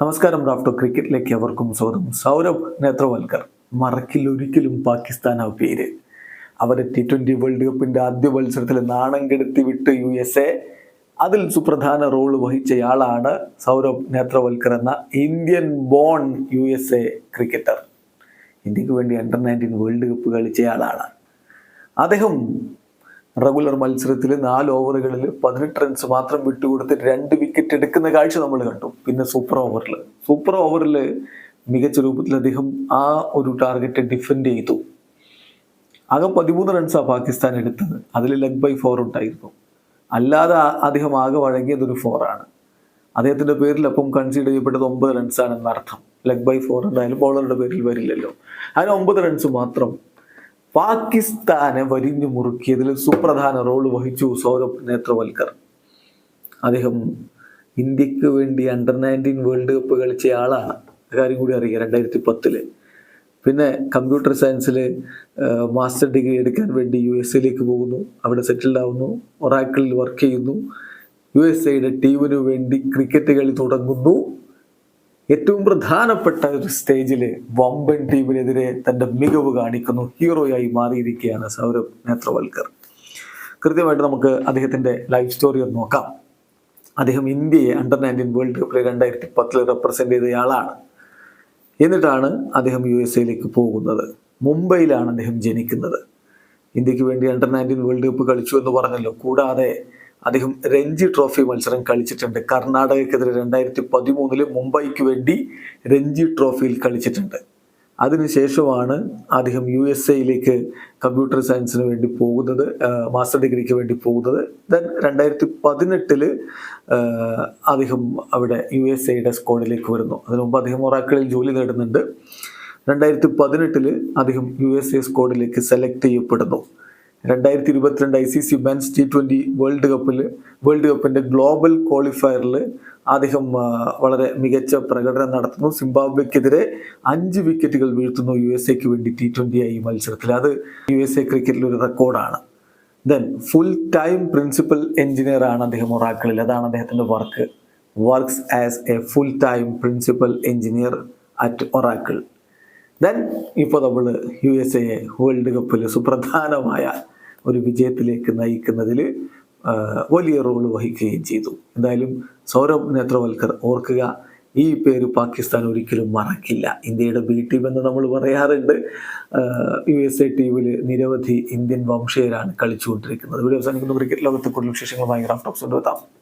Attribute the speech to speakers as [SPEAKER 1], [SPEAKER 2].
[SPEAKER 1] നമസ്കാരം റാഫ്റ്റോ ക്രിക്കറ്റിലേക്ക് അവർക്കും സ്വാഗതം. സൗരഭ് നേത്രവൽക്കർ മറക്കില്ലൊരിക്കലും ഒരിക്കലും പാകിസ്ഥാൻ ആ പേര്. അവരെ ടി ട്വന്റി വേൾഡ് കപ്പിന്റെ ആദ്യ മത്സരത്തിൽ നാണം കെടുത്തി വിട്ട് യു എസ് എ. അതിൽ സുപ്രധാന റോൾ വഹിച്ചയാളാണ് സൗരഭ് നേത്രവൽക്കർ എന്ന Indian born U S A cricketer ഇന്ത്യയ്ക്ക് വേണ്ടി അണ്ടർ നയന്റീൻ വേൾഡ് കപ്പ് കളിച്ചയാളാണ്. അദ്ദേഹം റെഗുലർ മത്സരത്തിൽ നാല് ഓവറുകളിൽ പതിനെട്ട് റൺസ് മാത്രം വിട്ടുകൊടുത്ത് രണ്ട് വിക്കറ്റ് എടുക്കുന്ന കാഴ്ച നമ്മൾ കണ്ടു. പിന്നെ സൂപ്പർ ഓവറിൽ സൂപ്പർ ഓവറിൽ മികച്ച രൂപത്തിൽ അദ്ദേഹം ആ ഒരു ടാർഗറ്റ് ഡിഫെൻഡ് ചെയ്തു. ആകെ പതിമൂന്ന് റൺസാണ് പാകിസ്ഥാൻ എടുത്തത്. അതിൽ ലെഗ് ബൈ ഫോർ ഉണ്ടായിരുന്നു. അല്ലാതെ അദ്ദേഹം ആകെ വഴങ്ങിയത് ഒരു ഫോറാണ് അദ്ദേഹത്തിന്റെ പേരിൽ അപ്പം കൺസീഡ് ചെയ്യപ്പെട്ടത് ഒമ്പത് റൺസാണെന്നർത്ഥം ലെഗ് ബൈ ഫോർ എന്തായാലും ബോളറുടെ പേരിൽ വരില്ലല്ലോ. അതിന് ഒമ്പത് റൺസ് മാത്രം പാകിസ്ഥാനെ വരിഞ്ഞു മുറുക്കിയതിൽ സുപ്രധാന റോൾ വഹിച്ചു സൗരഭ് നേത്രവൽക്കർ. അദ്ദേഹം ഇന്ത്യയ്ക്ക് വേണ്ടി അണ്ടർ നയന്റീൻ വേൾഡ് കപ്പ് കളിച്ച ആളാണ് കാര്യം കൂടി അറിയുക രണ്ടായിരത്തി പത്തിൽ പിന്നെ കമ്പ്യൂട്ടർ സയൻസിൽ മാസ്റ്റർ ഡിഗ്രി എടുക്കാൻ വേണ്ടി യു എസ് എയിലേക്ക് പോകുന്നു. അവിടെ സെറ്റിൽഡ് ആവുന്നു. ഒറാക്കിളിൽ വർക്ക് ചെയ്യുന്നു. യു എസ് എയുടെ ടീമിനു വേണ്ടി ക്രിക്കറ്റ് കളി തുടങ്ങുന്നു. ഏറ്റവും പ്രധാനപ്പെട്ട ഒരു സ്റ്റേജിൽ വമ്പൻ ടീമിനെതിരെ തന്റെ മികവ് കാണിക്കുന്നു. ഹീറോയായി മാറിയിരിക്കുകയാണ് സൗരഭ് നേത്രവൽക്കർ. കൃത്യമായിട്ട് നമുക്ക് അദ്ദേഹത്തിന്റെ ലൈഫ് സ്റ്റോറി ഒന്ന് നോക്കാം. അദ്ദേഹം ഇന്ത്യയെ അണ്ടർ നയന്റീൻ വേൾഡ് കപ്പിൽ രണ്ടായിരത്തി പത്തിൽ റെപ്രസെന്റ് ചെയ്തയാളാണ്. എന്നിട്ടാണ് അദ്ദേഹം യു എസ് എയിലേക്ക് പോകുന്നത്. മുംബൈയിലാണ് അദ്ദേഹം ജനിക്കുന്നത്. ഇന്ത്യയ്ക്ക് വേണ്ടി അണ്ടർ നയന്റീൻ വേൾഡ് കപ്പ് കളിച്ചു എന്ന് പറഞ്ഞല്ലോ. കൂടാതെ അദ്ദേഹം രഞ്ജി ട്രോഫി മത്സരം കളിച്ചിട്ടുണ്ട്. കർണാടകക്കെതിരെ രണ്ടായിരത്തി പതിമൂന്നിൽ മുംബൈക്ക് വേണ്ടി രഞ്ജി ട്രോഫിയിൽ കളിച്ചിട്ടുണ്ട്. അതിനുശേഷമാണ് അദ്ദേഹം യു എസ് എയിലേക്ക് കമ്പ്യൂട്ടർ സയൻസിന് വേണ്ടി പോകുന്നത് മാസ്റ്റർ ഡിഗ്രിക്ക് വേണ്ടി പോകുന്നത്. ദെൻ രണ്ടായിരത്തി പതിനെട്ടിൽ അദ്ദേഹം അവിടെ യു എസ് എയുടെ സ്ക്വാഡിലേക്ക് വരുന്നു. അതിനുമുമ്പ് അദ്ദേഹം ഒറാക്കളിൽ ജോലി നേടുന്നുണ്ട്. രണ്ടായിരത്തി പതിനെട്ടിൽ അദ്ദേഹം യു എസ് എ സ്ക്വാഡിലേക്ക് സെലക്ട് ചെയ്യപ്പെടുന്നു. രണ്ടായിരത്തി ഇരുപത്തിരണ്ട് I C C men's T twenty world കപ്പിൽ വേൾഡ് കപ്പിന്റെ ഗ്ലോബൽ ക്വാളിഫയറിൽ അദ്ദേഹം വളരെ മികച്ച പ്രകടനം നടത്തുന്നു. സിംബാബ്വെക്കെതിരെ അഞ്ച് വിക്കറ്റുകൾ വീഴ്ത്തുന്നു യു എസ് എക്ക് വേണ്ടി ടി ട്വന്റി ഐ മത്സരത്തിൽ അത് യു എസ് എ ക്രിക്കറ്റിൽ ഒരു റെക്കോർഡാണ്. ദെൻ ഫുൾ ടൈം പ്രിൻസിപ്പൽ എഞ്ചിനീയറാണ് അദ്ദേഹം ഒറാക്കളിൽ. അതാണ് അദ്ദേഹത്തിന്റെ work. Works as a full time principal engineer at Oracle then ഇപ്പോൾ നമ്മൾ യു എസ് എയെ വേൾഡ് കപ്പിൽ സുപ്രധാനമായ ഒരു വിജയത്തിലേക്ക് നയിക്കുന്നതിൽ വലിയ റോൾ വഹിക്കുകയും ചെയ്തു. എന്തായാലും സൗരഭ് നേത്രവൽക്കർ ഓർക്കുക ഈ പേര് പാകിസ്ഥാൻ ഒരിക്കലും മറക്കില്ല. ഇന്ത്യയുടെ ബി ടീം എന്ന് നമ്മൾ പറയാറുണ്ട്. യു എസ് എ ടീമിൽ നിരവധി ഇന്ത്യൻ വംശീയരാണ് കളിച്ചുകൊണ്ടിരിക്കുന്നത്. ഇവിടെ അവസാനിക്കുന്ന. ക്രിക്കറ്റ് ലോകത്തെ കൂടുതൽ വിശേഷങ്ങളുമായി ടോക്സ് കൊണ്ടുവെത്താം.